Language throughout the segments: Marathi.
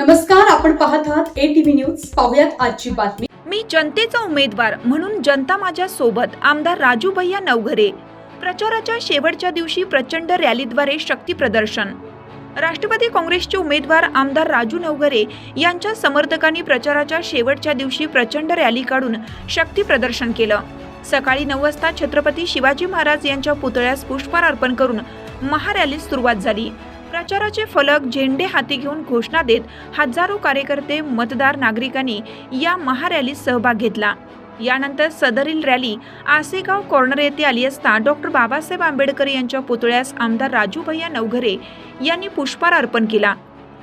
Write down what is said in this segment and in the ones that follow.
नमस्कार आपण पाहत आहात ए टीव्ही न्यूज पाहुयात आजची बातमी. मी जनतेचा उमेदवार म्हणून जनता माझ्या सोबत आमदार राजू भैया नवघरे. प्रचाराच्या शेवटच्या दिवशी प्रचंड रॅलीद्वारे शक्ती प्रदर्शन. राष्ट्रवादी काँग्रेसचे उमेदवार आमदार राजू नवघरे यांच्या समर्थकांनी प्रचाराच्या शेवटच्या दिवशी प्रचंड रॅली काढून शक्ती प्रदर्शन केलं. सकाळी नऊ वाजता छत्रपती शिवाजी महाराज यांच्या पुतळ्यास पुष्पहार अर्पण करून महारॅलीस सुरुवात झाली. प्रचाराचे फलक झेंडे हाती घेऊन घोषणा देत हजारो कार्यकर्ते मतदार नागरिकांनी या महारॅलीत सहभाग घेतला. यानंतर सदरील रॅली आसेगाव कॉर्नर येथे आली असता डॉक्टर बाबासाहेब आंबेडकर यांच्या पुतळ्यास आमदार राजू भैया नवघरे यांनी पुष्पहार अर्पण केला.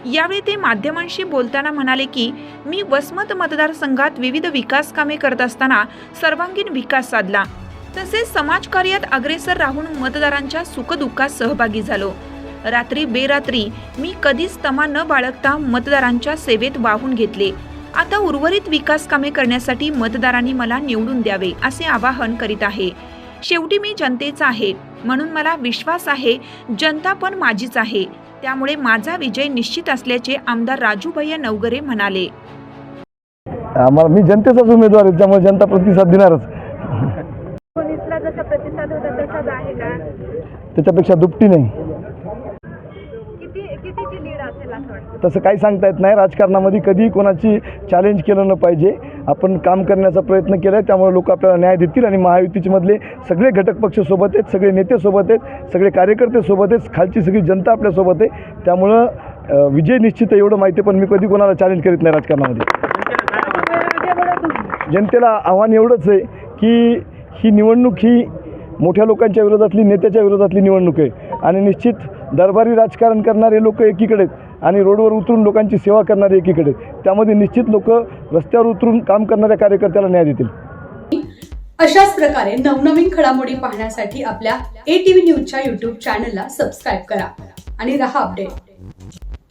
यावेळी ते माध्यमांशी बोलताना म्हणाले की मी वसमत मतदारसंघात विविध विकास कामे करत असताना सर्वांगीण विकास साधला. तसेच समाजकार्यात अग्रेसर राहून मतदारांच्या सुखदुःखात सहभागी झालो. रात्री बेरात्री मी कधीच तमा न बाळगता मतदारांच्या सेवेत वाहून घेतले. आता उर्वरित विकास कामे करण्यासाठी मतदारांनी मला निवडून द्यावे असे आवाहन करीत आहे. शेवटी मी जनतेचा आहे म्हणून मला विश्वास आहे जनता पण माझीच आहे. त्यामुळे माझा विजय निश्चित असल्याचे आमदार राजू भैया नवगरे म्हणाले. आम्हाला मी जनतेचाच उमेदवार आहे त्यामुळे जनता प्रतिसाद देणारच. पोलिसला जसा प्रतिसाद होता तसाच आहे का? त्याच्यापेक्षा दुपटी नाही. तसं काही सांगता येत नाही. राजकारणामध्ये कधीही कोणाची चॅलेंज केलं न पाहिजे. आपण काम करण्याचा प्रयत्न केला आहे त्यामुळे लोक आपल्याला न्याय देतील आणि महायुतीचे सगळे घटक पक्ष सोबत आहेत सगळे नेते सोबत आहेत सगळे कार्यकर्ते सोबत आहेत खालची सगळी जनता आपल्यासोबत आहे. त्यामुळं विजय निश्चित आहे एवढं माहिती आहे, पण मी कधी कोणाला चॅलेंज करीत नाही राजकारणामध्ये. जनतेला आव्हान एवढंच आहे की ही निवडणूक ही मोठ्या लोकांच्या विरोधातली नेत्याच्या विरोधातली निवडणूक आहे. आणि निश्चित दरबारी राजकारण करणारे लोक एकीकडे आहेत आणि रोडवर उतरून लोकांची सेवा करणारे एकीकडे त्यामध्ये निश्चित लोक रस्त्यावर उतरून काम करणाऱ्या कार्यकर्त्याला न्याय देतील. अशाच प्रकारे नवनवीन घडामोडी पाहण्यासाठी आपल्या ए टीव्ही न्यूजच्या युट्यूब चॅनलला सबस्क्राईब करा आणि रहा अपडेट